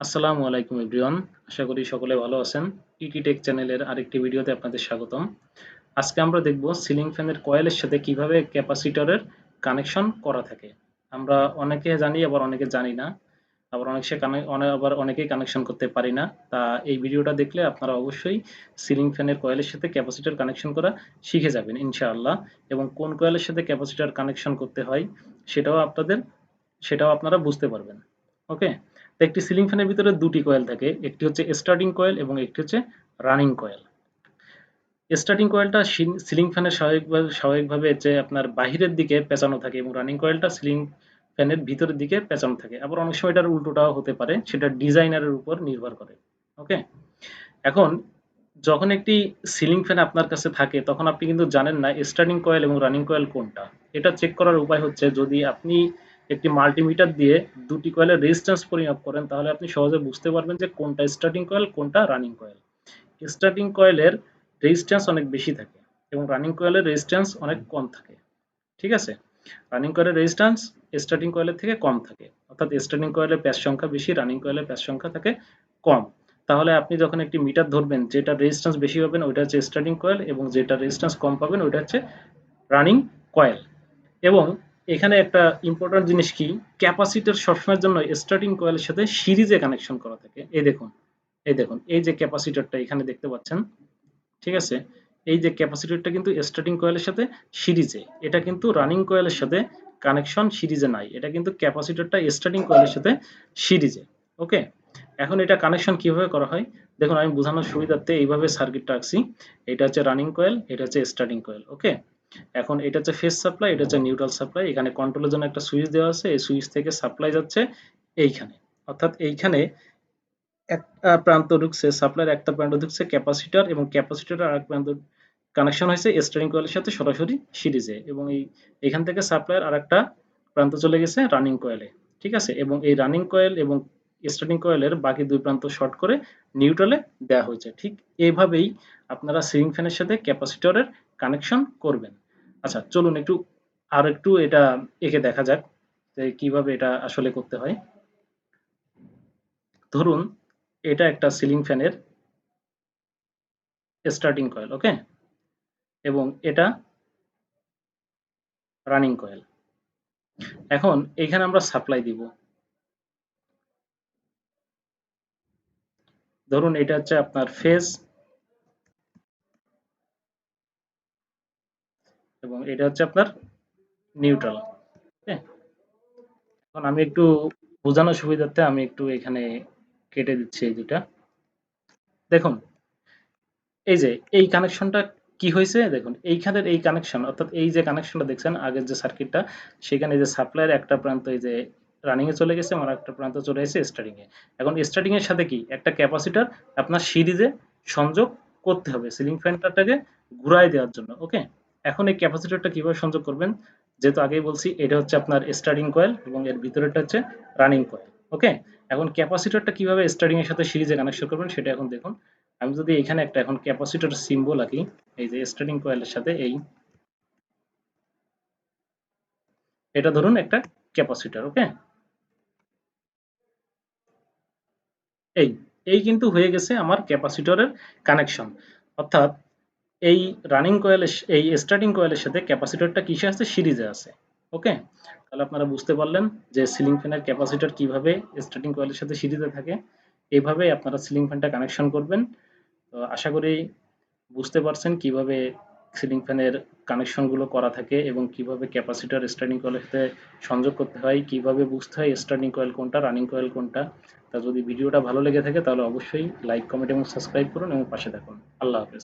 আসসালামু আলাইকুম এভরিওয়ান, আশা করি সকলে ভালো আছেন। ইটি টেক চ্যানেলের আরেকটি ভিডিওতে আপনাদের স্বাগতম। আজকে আমরা দেখব সিলিং ফ্যানের কয়েলের সাথে কীভাবে ক্যাপাসিটরের কানেকশন করা থাকে। আমরা অনেকে জানি, আবার অনেকে জানি না। আবার অনেক সে আবার অনেকেই কানেকশন করতে পারি না। তা এই ভিডিওটা দেখলে আপনারা অবশ্যই সিলিং ফ্যানের কয়েলের সাথে ক্যাপাসিটর কানেকশন করা শিখে যাবেন, ইনশাআল্লাহ। এবং কোন কয়েলের সাথে ক্যাপাসিটর কানেকশন করতে হয়, সেটাও আপনাদের সেটাও আপনারা বুঝতে পারবেন। ওকে? তো একটি সিলিং ফ্যানের ভিতরে দুটি কয়েল থাকে, একটি হচ্ছে স্টার্টিং কয়েল এবং একটি হচ্ছে রানিং কয়েল। স্টার্টিং কয়েলটা সিলিং ফ্যানের স্বাভাবিকভাবে স্বাভাবিকভাবে যে আপনার বাহিরের দিকে পেঁচানো থাকে এবং রানিং কয়েলটা সিলিং ফ্যানের ভিতরের দিকে পেঁচানো থাকে। আবার অনেক সময় এটার উল্টোটাও হতে পারে, সেটা ডিজাইনারের উপর নির্ভর করে ওকে এখন, যখন একটি সিলিং ফ্যান আপনার কাছে থাকে, তখন আপনি কিন্তু জানেন না স্টার্টিং কয়েল এবং রানিং কয়েল কোনটা। এটা চেক করার উপায় হচ্ছে যদি আপনি একটি মাল্টিমিটার দিয়ে দুটি কয়েলের রেজিস্ট্যান্স পরিমাপ করেন, তাহলে আপনি সহজে বুঝতে পারবেন যে কোনটা স্টার্টিং কয়েল কোনটা রানিং কয়েল স্টার্টিং কয়েলের রেজিস্ট্যান্স অনেক বেশি থাকে এবং রানিং কয়েলের রেজিস্ট্যান্স অনেক কম থাকে। ঠিক আছে? রানিং কয়েলের রেজিস্ট্যান্স স্টার্টিং কয়েলের থেকে কম থাকে। অর্থাৎ স্টার্টিং কয়েলের প্যাচ সংখ্যা বেশি রানিং কয়েলের প্যাচ সংখ্যা থাকে কম। তাহলে আপনি যখন একটি মিটার ধরবেন, যেটা রেজিস্ট্যান্স বেশি পাবেন, ওইটা হচ্ছে স্টার্টিং কয়েল এবং যেটা রেজিস্ট্যান্স কম পাবেন, ওইটা হচ্ছে রানিং কয়েল এবং এখানে একটা ইম্পর্টেন্ট জিনিস কি? ক্যাপাসিটার সবসময়ের জন্য স্টার্টিং কয়েলের সাথে সিরিজে কানেকশন করা থাকে। এই দেখুন এই দেখুন, এই যে ক্যাপাসিটারটা এখানে দেখতে পাচ্ছেন, ঠিক আছে? এই যে ক্যাপাসিটারটা কিন্তু স্টার্টিং কয়েলের সাথে সিরিজে, এটা কিন্তু রানিং কয়েলের সাথে কানেকশন সিরিজে নাই, এটা কিন্তু ক্যাপাসিটারটা স্টার্টিং কয়েলের সাথে সিরিজে ওকে এখন এটা কানেকশন কীভাবে করা হয়? দেখুন, আমি বোঝানোর সুবিধার্থে এইভাবে সার্কিটটা আঁকছি, এটা হচ্ছে রানিং কয়েল এটা হচ্ছে স্টার্টিং কয়েল ওকে এখন এটা হচ্ছে ফেস সাপ্লাই এটা হচ্ছে নিউট্রাল সাপ্লাই এখানে কন্ট্রোলের জন্য একটা সুইচ দেওয়া আছে, এই সুইচ থেকে সাপ্লাই যাচ্ছে এইখানে। অর্থাৎ এইখানে একটা প্রান্ত ঢুকছে সাপ্লাইয়ের একটা প্রান্ত ঢুকছে ক্যাপাসিটর এবং ক্যাপাসিটার আর এক প্রান্ত কানেকশন হয়েছে স্টারিং কয়েলের সাথে সরাসরি সিরিজে এবং এই, এখান থেকে সাপ্লাইয়ের আর একটা প্রান্ত চলে গেছে রানিং কয়েলে ঠিক আছে? এবং এই রানিং কয়েল এবং স্টার্টিং কয়েলের বাকি দুই প্রান্ত শর্ট করে নিউট্রালে দেওয়া হয়েছে, ঠিক এইভাবেই আপনারা সিলিং ফ্যানের সাথে ক্যাপাসিটরের কানেকশন করবেন। আচ্ছা চলুন একটু, আর একটু এটা একে দেখা যাক যে কীভাবে এটা আসলে করতে হয়। ধরুন, এটা একটা সিলিং ফ্যানের স্টার্টিং কয়েল ওকে এবং এটা রানিং কয়েল এখন এখানে আমরা সাপ্লাই দিব। ধরুন, এটা হচ্ছে আপনার ফেজ এবং এটা হচ্ছে আপনার নিউট্রাল এখন আমি একটু বোঝানোর সুবিধার্থে আমি একটু এখানে কেটে দিচ্ছি এই দুটা দেখুন, এই যে এই কানেকশনটা কি হয়েছে? দেখুন, এইখানের এই কানেকশন অর্থাৎ এই যে কানেকশনটা দেখছেন, আগের যে সার্কিটটা সেখানে যে সাপ্লাইয়ের একটা প্রান্ত এই যে রানিং এ চলে গেছে আমার একটা প্রান্ত চলে এসেছে স্টার্টিং এ এখন স্টার্টিং এর সাথে কি? একটা ক্যাপাসিটার আপনার সিরিজে সংযোগ করতে হবে সিলিং ফ্যানটাকে ঘুরাই দেওয়ার জন্য ওকে এখন এই ক্যাপাসিটরটা কীভাবে সংযোগ করবেন? যেহেতু আগেই বলছি, এটা হচ্ছে আপনার স্টার্টিং কয়েল এবং এর ভিতরেটা হচ্ছে রানিং কয়েল ওকে এখন ক্যাপাসিটরটা কীভাবে স্টার্টিং এর সাথে সিরিজে কানেকশন করবেন সেটা এখন দেখুন। আমি যদি এখানে একটা এখন ক্যাপাসিটর সিম্বল আঁকি, এই যে স্টার্টিং কয়েলের সাথে এই, এটা ধরুন একটা ক্যাপাসিটর ওকে এই এই কিন্তু হয়ে গেছে আমার ক্যাপাসিটরের কানেকশন অর্থাৎ এই রানিং কয়েলের এই স্টার্টিং কয়েলের সাথে ক্যাপাসিটরটা কিসে আছে? সিরিজে আছে। ওকে তাহলে আপনারা বুঝতে পারলেন যে সিলিং ফ্যানের ক্যাপাসিটর কীভাবে স্টার্টিং কয়েলের সাথে সিরিজে থাকে। এইভাবে আপনারা সিলিং ফ্যানটা কানেকশন করবেন। তো আশা করি বুঝতে পারছেন কীভাবে সিলিং ফ্যানের কানেকশনগুলো করা থাকে এবং কীভাবে ক্যাপাসিটর স্টার্টিং কয়েলের সাথে সংযোগ করতে হয়, কীভাবে বুঝতে হয় স্টার্টিং কয়েল কোনটা রানিং কয়েল কোনটা। তা যদি ভিডিওটা ভালো লেগে থাকে তাহলে অবশ্যই লাইক কমেন্ট এবং সাবস্ক্রাইব করুন এবং পাশে থাকুন। আল্লাহ হাফেজ।